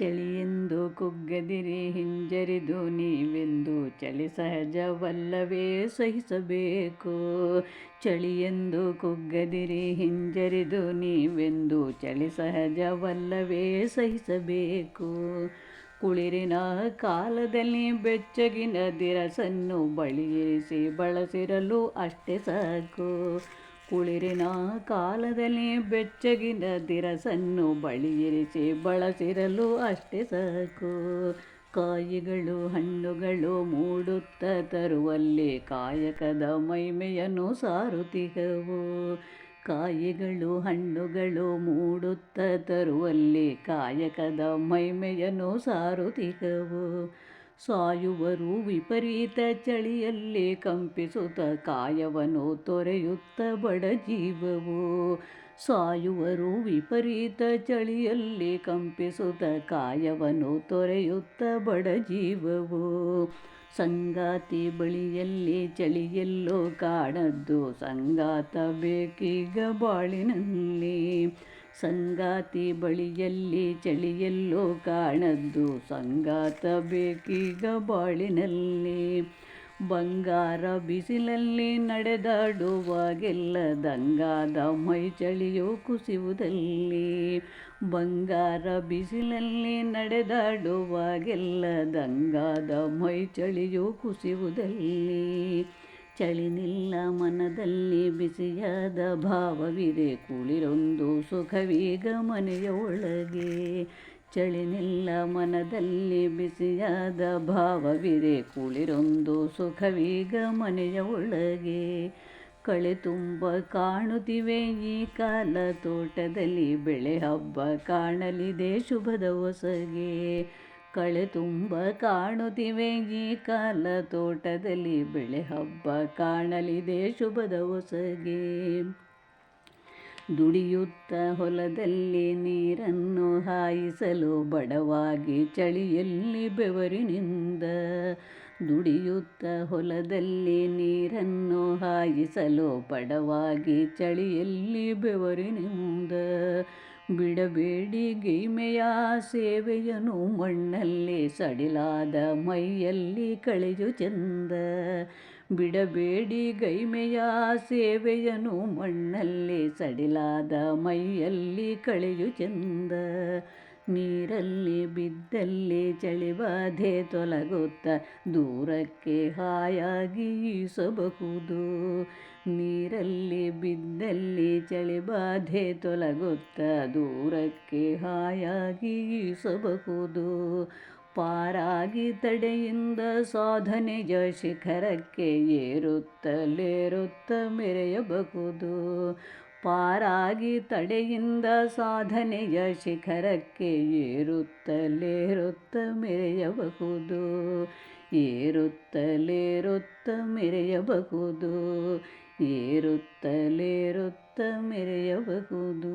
ಚಳಿಯೆಂದು ಕುಗ್ಗದಿರಿ ಹಿಂಜರಿದು ನೀವೆಂದು ಚಳಿ ಸಹಜವಲ್ಲವೇ ಸಹಿಸಬೇಕು. ಚಳಿಯೆಂದು ಕುಗ್ಗದಿರಿ ಹಿಂಜರಿದು ನೀವೆಂದು ಚಳಿ ಸಹಜವಲ್ಲವೇ ಸಹಿಸಬೇಕು. ಕುಳಿರಿನ ಕಾಲದಲ್ಲಿ ಬೆಚ್ಚಗಿನ ದಿರಸನ್ನು ಬಳಿಯಿರಿಸಿ ಬಳಸಿರಲು ಅಷ್ಟೇ ಸಾಕು. ಕುಳಿರಿನ ಕಾಲದಲ್ಲಿ ಬೆಚ್ಚಗಿನ ದಿರಸನ್ನು ಬಳಿಯಿರಿಸಿ ಬಳಸಿರಲು ಅಷ್ಟೇ ಸಾಕು. ಕಾಯಿಗಳು, ಹಣ್ಣುಗಳು ಮೂಡುತ್ತ ತರುವಲ್ಲಿ ಕಾಯಕದ ಮೈಮೆಯನ್ನು ಸಾರುತ್ತಿಹವು ಕಾಯಿಗಳು, ಹಣ್ಣುಗಳು ಮೂಡುತ್ತ ತರುವಲ್ಲಿ ಕಾಯಕದ ಮೈಮೆಯನ್ನು ಸಾರುತ್ತಿಹವು ಸಾಯುವರು ವಿಪರೀತ ಚಳಿಯಲ್ಲಿ ಕಂಪಿಸುತ್ತ ಕಾಯವನು ತೊರೆಯುತ್ತ ಬಡ ಜೀವವು. ಸಾಯುವರು ವಿಪರೀತ ಚಳಿಯಲ್ಲಿ ಕಂಪಿಸುತ್ತ ಕಾಯವನು ತೊರೆಯುತ್ತ ಬಡ ಜೀವವು. ಸಂಗಾತಿ ಬಳಿಯಲ್ಲಿ ಚಳಿಯೆಲ್ಲೋ ಕಾಣದ್ದು ಸಂಗಾತ ಬೇಕೀಗ ಬಾಳಿನಲ್ಲಿ. ಸಂಗಾತಿ ಬಳಿಯಲ್ಲಿ ಚಳಿಯೆಲ್ಲೋ ಕಾಣದ್ದು ಸಂಗಾತ ಬೇಕೀಗ ಬಾಳಿನಲ್ಲಿ. ಬಂಗಾರ ಬಿಸಿಲಲ್ಲಿ ನಡೆದಾಡುವಾಗೆಲ್ಲ ದಂಗಾದ ಮೈ ಚಳಿಯು ಕುಸಿಯುವುದಲ್ಲಿ. ಬಂಗಾರ ಬಿಸಿಲಲ್ಲಿ ನಡೆದಾಡುವಾಗೆಲ್ಲ ದಂಗಾದ ಮೈ ಚಳಿಯು ಕುಸಿಯುವುದಲ್ಲಿ. ಚಳಿನಿಲ್ಲ ಮನದಲ್ಲಿ ಬಿಸಿಯಾದ ಭಾವವಿದೆ. ಕುಳಿರೊಂದು ಸುಖವೀಗ ಮನೆಯ ಒಳಗೆ. ಚಳಿನಿಲ್ಲ ಮನದಲ್ಲಿ ಬಿಸಿಯಾದ ಭಾವವಿದೆ. ಕುಳಿರೊಂದು ಸುಖವೀಗ ಮನೆಯ ಒಳಗೆ. ಕಳೆ ತುಂಬ ಕಾಣುತ್ತಿವೆ. ಈ ಕಾಲ ತೋಟದಲ್ಲಿ ಬೆಳೆ ಹಬ್ಬ ಕಾಣಲಿದೆ. ಶುಭದ ಹೊಸಗೆ. ಕಳೆ ತುಂಬ ಕಾಣುತ್ತಿವೆ. ಈ ಕಾಲ ತೋಟದಲ್ಲಿ ಬೆಳೆ ಹಬ್ಬ ಕಾಣಲಿದೆ. ಶುಭದ ಹೊಸಗೆ. ದುಡಿಯುತ್ತ ಹೊಲದಲ್ಲಿ ನೀರನ್ನು ಹಾಯಿಸಲು ಬಡವಾಗಿ ಚಳಿಯಲ್ಲಿ ಬೆವರಿನಿಂದ ದುಡಿಯುತ್ತ ಹೊಲದಲ್ಲಿ ನೀರನ್ನು ಹಾಯಿಸಲು ಬಡವಾಗಿ ಚಳಿಯಲ್ಲಿ ಬೆವರಿನಿಂದ ಬಿಡಬೇಡಿ ಗೀಮೆಯ ಸೇವೆಯನು ಮಣ್ಣಲ್ಲಿ ಸಡಿಲಾದ ಮೈಯಲ್ಲಿ ಕಳೆಯು ಚಂದ. ಬಿಡಬೇಡಿ ಗೈಮೆಯ ಸೇವೆಯನು ಮಣ್ಣಲ್ಲಿ ಸಡಿಲಾದ ಮೈಯಲ್ಲಿ ಕಳೆಯು ಚಂದ. ನೀರಲ್ಲಿ ಬಿದ್ದಲ್ಲಿ ಚಳಿಬಾಧೆ ತೊಲಗುತ್ತ ದೂರಕ್ಕೆ ಹಾಯಾಗಿ ಈಸಬಹುದು. ನೀರಲ್ಲಿ ಬಿದ್ದಲ್ಲಿ ಚಳಿಬಾಧೆ ತೊಲಗುತ್ತ ದೂರಕ್ಕೆ ಹಾಯಾಗಿ ಈಸಬಹುದು. ಪಾರಾಗಿ ತಡೆಯಿಂದ ಸಾಧನೆಯ ಶಿಖರಕ್ಕೆ ಏರುತ್ತಲೇರುತ್ತ ಮೆರೆಯಬಹುದು. ಪಾರಾಗಿ ತಡೆಯಿಂದ ಸಾಧನೆಯ ಶಿಖರಕ್ಕೆ ಏರುತ್ತಲೇರುತ್ತ ಮೆರೆಯಬಹುದು ಏರುತ್ತಲೇರುತ್ತ ಮೆರೆಯಬಹುದು ಏರುತ್ತಲೇರುತ್ತ ಮೆರೆಯಬಹುದು.